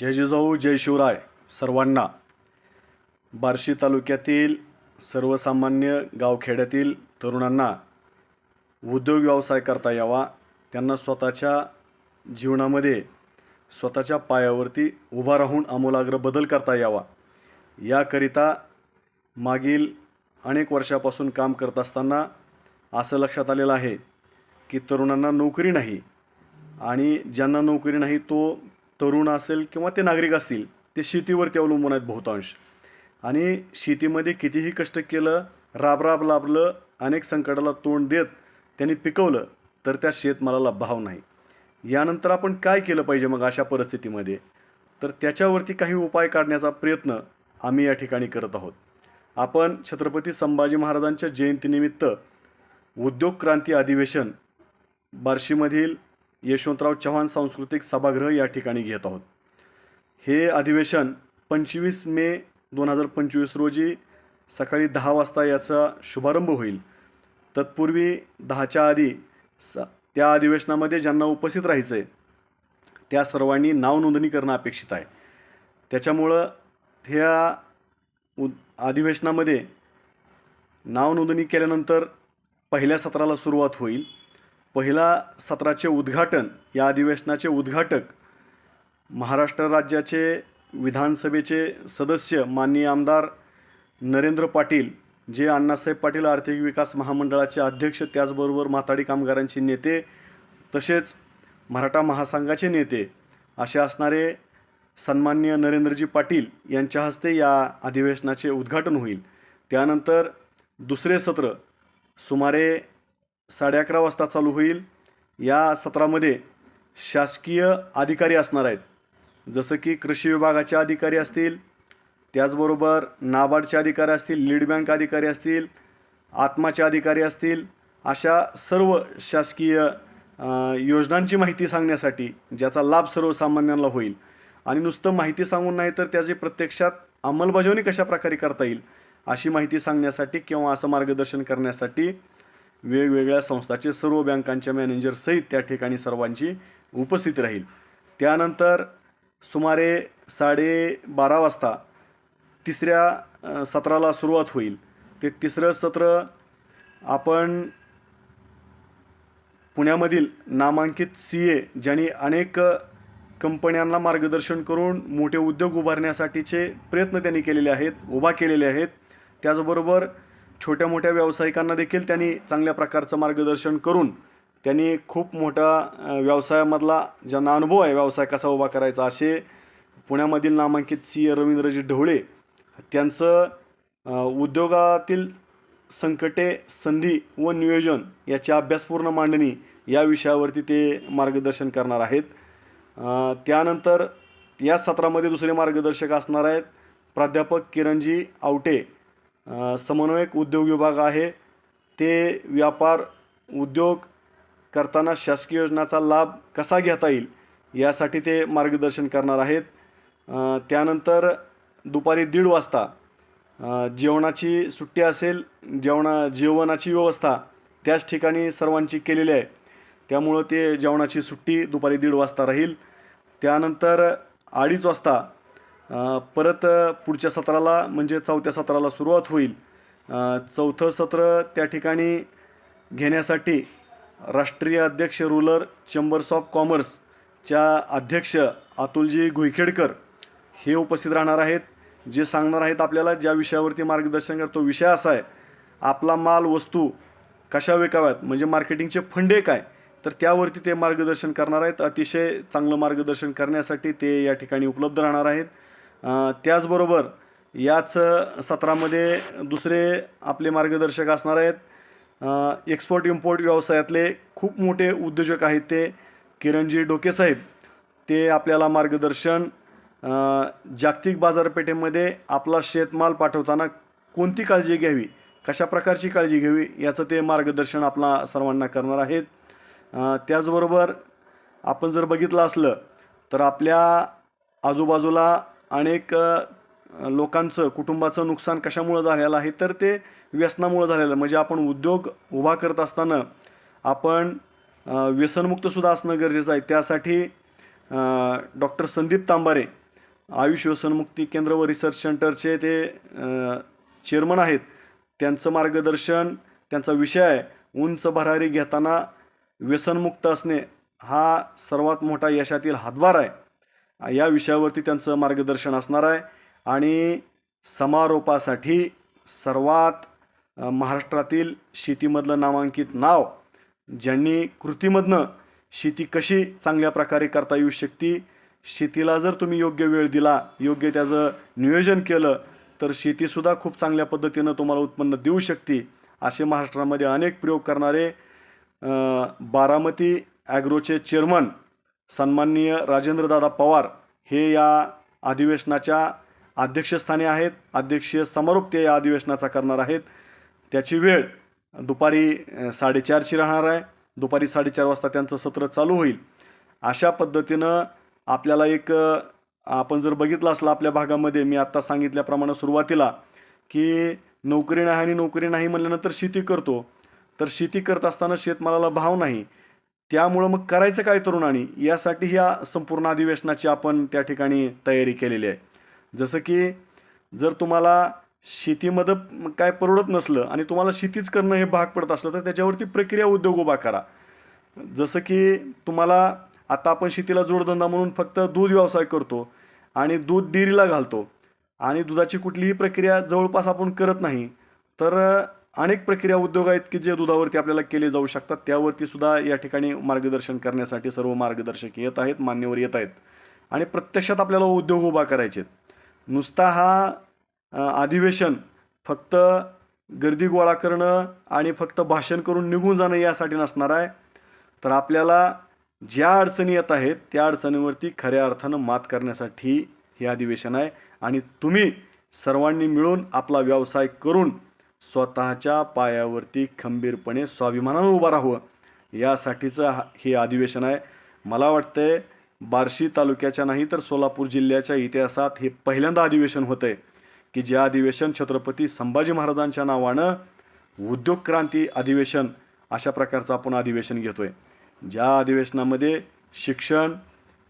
जय जिजाऊ जय शिवराय सर्वांना. बार्शी तालुक्यातील सर्वसामान्य गावखेड्यातील तरुणांना उद्योग व्यवसाय करता यावा त्यांना स्वतःच्या जीवनामध्ये स्वतःच्या पायावरती उभा राहून आमूलाग्र बदल करता यावा. याकरिता मागील अनेक वर्षापासून काम करत असताना असं लक्षात आलेलं आहे की तरुणांना नोकरी नाही आणि ज्यांना नोकरी नाही तो तरुण असेल किंवा ते नागरिक असतील ते शेतीवरती अवलंबून आहेत बहुतांश. आणि शेतीमध्ये कितीही कष्ट केलं राबराब लाभलं अनेक संकटाला तोंड देत त्यांनी पिकवलं तर त्या शेतमालाला भाव नाही. यानंतर आपण काय केलं पाहिजे मग अशा परिस्थितीमध्ये? तर त्याच्यावरती काही उपाय काढण्याचा प्रयत्न आम्ही या ठिकाणी करत आहोत. आपण छत्रपती संभाजी महाराजांच्या जयंतीनिमित्त उद्योग क्रांती अधिवेशन बार्शीमधील यशवंतराव चव्हाण सांस्कृतिक सभागृह या ठिकाणी घेत आहोत. हे अधिवेशन पंचवीस मे दोन हजार पंचवीस रोजी सकाळी दहा वाजता याचा शुभारंभ होईल. तत्पूर्वी दहाच्या आधी स त्या अधिवेशनामध्ये ज्यांना उपस्थित राहायचं आहे त्या सर्वांनी नाव नोंदणी करणं अपेक्षित आहे. त्याच्यामुळं ह्या उद अधिवेशनामध्ये नाव नोंदणी केल्यानंतर पहिल्या सत्राला सुरुवात होईल. पहिला सत्राचे उद्घाटन या अधिवेशनाचे उद्घाटक महाराष्ट्र राज्याचे विधानसभेचे सदस्य माननीय आमदार नरेंद्र पाटील जे अण्णासाहेब पाटील आर्थिक विकास महामंडळाचे अध्यक्ष त्याचबरोबर माथाडी कामगारांचे नेते तसेच मराठा महासंघाचे नेते असे असणारे सन्माननीय नरेंद्रजी पाटील यांच्या हस्ते या अधिवेशनाचे उद्घाटन होईल. त्यानंतर दुसरे सत्र सुमारे साडे अकरा वाजता चालू होईल. या सत्रामध्ये शासकीय अधिकारी असणार आहेत. जसं की कृषी विभागाचे अधिकारी असतील त्याचबरोबर नाबार्डचे अधिकारी असतील लीड बँक अधिकारी असतील आत्माचे अधिकारी असतील अशा सर्व शासकीय योजनांची माहिती सांगण्यासाठी ज्याचा लाभ सर्वसामान्यांना होईल. आणि नुसतं माहिती सांगून नाही तर त्याची प्रत्यक्षात अंमलबजावणी कशा प्रकारे करता येईल अशी माहिती सांगण्यासाठी किंवा असं मार्गदर्शन करण्यासाठी वेगवेगळ्या संस्थाचे सर्व बँकांच्या मॅनेजरसहित त्या ठिकाणी सर्वांची उपस्थिती राहील. त्यानंतर सुमारे साडे बारा वाजता तिसऱ्या सत्राला सुरुवात होईल. ते तिसरं सत्र आपण पुण्यामधील नामांकित सी ए ज्यांनी अनेक कंपन्यांना मार्गदर्शन करून मोठे उद्योग उभारण्यासाठीचे प्रयत्न त्यांनी केलेले आहेत उभा केलेले आहेत. त्याचबरोबर छोट्या मोठ्या व्यावसायिकांना देखील त्यांनी चांगल्या प्रकारचं मार्गदर्शन करून त्यांनी खूप मोठा व्यवसायामधला ज्यांना अनुभव आहे व्यवसाय कसा उभा करायचा असे पुण्यामधील नामांकित सी ए रवींद्रजी ढवळे त्यांचं उद्योगातील संकटे संधी व नियोजन याची अभ्यासपूर्ण मांडणी या विषयावरती ते मार्गदर्शन करणार आहेत. त्यानंतर या सत्रामध्ये दुसरे मार्गदर्शक असणार आहेत प्राध्यापक किरणजी आवटे समन्वयक उद्योग विभाग आहे. ते व्यापार उद्योग करताना शासकीय योजनाचा लाभ कसा घेता येईल यासाठी ते मार्गदर्शन करणार आहेत. त्यानंतर दुपारी दीड वाजता जेवणाची सुट्टी असेल जेवणा जेवणाची व्यवस्था त्याच ठिकाणी सर्वांची केलेली आहे. त्यामुळं ते जेवणाची सुट्टी दुपारी दीड वाजता राहील. त्यानंतर अडीच वाजता परत पुढच्या सत्राला म्हणजे चौथ्या सत्राला सुरुवात होईल. चौथं सत्र त्या ठिकाणी घेण्यासाठी राष्ट्रीय अध्यक्ष रुलर चेंबर्स ऑफ कॉमर्सच्या अध्यक्ष अतुलजी घुईखेडकर हे उपस्थित राहणार आहेत. जे सांगणार आहेत आपल्याला ज्या विषयावरती मार्गदर्शन करतो विषय असा आहे. आपला माल वस्तू कशा विकाव्यात? म्हणजे मार्केटिंगचे फंडे काय? तर त्यावरती ते मार्गदर्शन करणार आहेत. अतिशय चांगलं मार्गदर्शन करण्यासाठी ते या ठिकाणी उपलब्ध राहणार आहेत. त्याचबरोबर याच सत्रामध्ये दुसरे आपले मार्गदर्शक असणार आहेत. एक्सपोर्ट इम्पोर्ट व्यवसायातले खूप मोठे उद्योजक आहेत ते किरणजी डोकेसाहेब ते आपल्याला मार्गदर्शन जागतिक बाजारपेठेमध्ये आपला शेतमाल पाठवताना कोणती काळजी घ्यावी कशा प्रकारची काळजी घ्यावी याचं ते मार्गदर्शन आपला सर्वांना करणार आहेत. त्याचबरोबर आपण जर बघितलं असलं तर आपल्या आजूबाजूला अनेक लोकांचं कुटुंबाचं नुकसान कशामुळं झालेलं आहे तर ते व्यसनामुळं झालेलं म्हणजे आपण उद्योग उभा करत असताना आपण व्यसनमुक्तसुद्धा असणं गरजेचं आहे. त्यासाठी डॉक्टर संदीप तांबारे आयुष व्यसनमुक्ती केंद्र व रिसर्च सेंटरचे ते चेअरमन आहेत. त्यांचं मार्गदर्शन त्यांचा विषय आहे उंच भरारी घेताना व्यसनमुक्त असणे हा सर्वात मोठा यशातील हातभार आहे. या विषयावरती त्यांचं मार्गदर्शन असणार आहे. आणि समारोपासाठी सर्वात महाराष्ट्रातील शेतीमधलं नामांकित नाव ज्यांनी कृतीमधनं शेती कशी चांगल्या प्रकारे करता येऊ शकते शेतीला जर तुम्ही योग्य वेळ दिला योग्य त्याचं नियोजन केलं तर शेतीसुद्धा खूप चांगल्या पद्धतीनं तुम्हाला उत्पन्न देऊ शकते. असे महाराष्ट्रामध्ये अनेक प्रयोग करणारे बारामती ॲग्रोचे चेअरमन सन्माननीय राजेंद्रदादा पवार हे या अधिवेशनाच्या अध्यक्षस्थानी आहेत. अध्यक्षीय समारोप ते या अधिवेशनाचा करणार आहेत. त्याची वेळ दुपारी साडेचारची राहणार आहे. दुपारी साडेचार वाजता त्यांचं सत्र चालू होईल. अशा पद्धतीनं आपल्याला एक आपण जर बघितलं असलं आपल्या भागामध्ये मी आत्ता सांगितल्याप्रमाणे सुरुवातीला की नोकरी नाही आणि नोकरी नाही म्हणल्यानंतर शेती करतो. तर शेती करत असताना शेतमालाला भाव नाही. त्यामुळं मग करायचं काय तरुणांनी यासाठी ह्या संपूर्ण अधिवेशनाची आपण त्या ठिकाणी तयारी केलेली आहे. जसं की जर तुम्हाला शेतीमध्ये काय परवडत नसलं आणि तुम्हाला शेतीच करणं हे भाग पडत असलं तर त्याच्यावरती प्रक्रिया उद्योग उभा करा. जसं की तुम्हाला आता आपण शेतीला जोडधंदा म्हणून फक्त दूध व्यवसाय करतो आणि दूध डेअरीला घालतो आणि दुधाची कुठलीही प्रक्रिया जवळपास आपण करत नाही तर अनेक प्रक्रिया उद्योग आहेत की जे दुधावरती आपल्याला केले जाऊ शकतात. त्यावरती सुद्धा या ठिकाणी मार्गदर्शन करण्यासाठी सर्व मार्गदर्शक येत आहेत मान्यवर येत आहेत. आणि प्रत्यक्षात आपल्याला उद्योग उभा करायचे आहेत. नुसता हा अधिवेशन फक्त गर्दी गोळा करणं आणि फक्त भाषण करून निघून जाणं यासाठी नसणार आहे. तर आपल्याला ज्या अडचणी येत आहेत त्या अडचणीवरती खऱ्या अर्थानं मात करण्यासाठी हे अधिवेशन आहे. आणि तुम्ही सर्वांनी मिळून आपला व्यवसाय करून स्वतःच्या पायावरती खंबीरपणे स्वाभिमानानं उभं राहावं. यासाठीचं हा- हे अधिवेशन आहे. मला वाटतंय बार्शी तालुक्याच्या नाही तर सोलापूर जिल्ह्याच्या इतिहासात हे पहिल्यांदा अधिवेशन होतं आहे की जे अधिवेशन छत्रपती संभाजी महाराजांच्या नावानं उद्योग क्रांती अधिवेशन अशा प्रकारचं आपण अधिवेशन घेतो आहे ज्या अधिवेशनामध्ये शिक्षण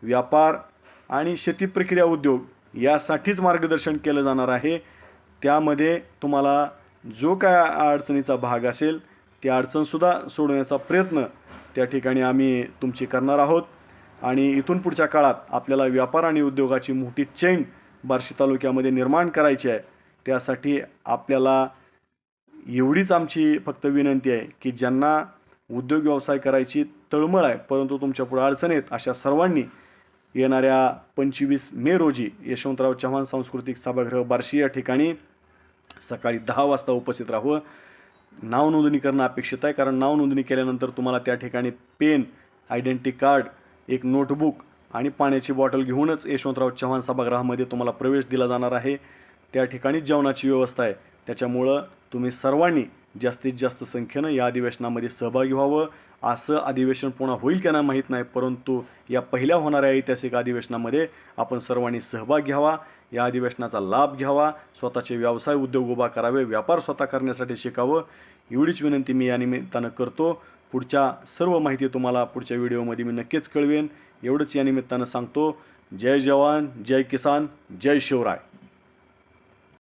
व्यापार आणि शेती प्रक्रिया उद्योग यासाठीच मार्गदर्शन केलं जाणार आहे. त्यामध्ये तुम्हाला जो काय अडचणीचा भाग असेल ती अडचणसुद्धा सोडवण्याचा प्रयत्न त्या ठिकाणी आम्ही तुमची करणार आहोत. आणि इथून पुढच्या काळात आपल्याला व्यापार आणि उद्योगाची मोठी चैन बार्शी तालुक्यामध्ये निर्माण करायची आहे. त्यासाठी आपल्याला एवढीच आमची फक्त विनंती आहे की ज्यांना उद्योग व्यवसाय करायची तळमळ आहे परंतु तुमच्यापुढे अडचण आहेत अशा सर्वांनी येणाऱ्या पंचवीस मे रोजी यशवंतराव चव्हाण सांस्कृतिक सभागृह बार्शी या ठिकाणी सकाळी दहा वाजता उपस्थित राहावं नाव नोंदणी करणं अपेक्षित आहे कारण नाव नोंदणी केल्यानंतर तुम्हाला त्या ठिकाणी पेन आयडेंटिटी कार्ड एक नोटबुक आणि पाण्याची बॉटल घेऊनच यशवंतराव चव्हाण सभागृहामध्ये तुम्हाला प्रवेश दिला जाणार आहे. त्या ठिकाणी जेवणाची व्यवस्था आहे. त्याच्यामुळं तुम्ही सर्वांनी जास्तीत जास्त संख्येनं या अधिवेशनामध्ये सहभागी व्हावं. असं अधिवेशन पुन्हा होईल की नाही माहीत नाही परंतु या पहिल्या होणाऱ्या ऐतिहासिक अधिवेशनामध्ये आपण सर्वांनी सहभाग घ्यावा या अधिवेशनाचा लाभ घ्यावा स्वतःचे व्यवसाय उद्योग उभा करावे व्यापार स्वतः करण्यासाठी शिकावं एवढीच विनंती मी या निमित्तानं करतो. पुढच्या सर्व माहिती तुम्हाला पुढच्या व्हिडिओमध्ये मी नक्कीच कळवेन. एवढंच या निमित्तानं सांगतो. जय जवान जय किसान जय शिवराय.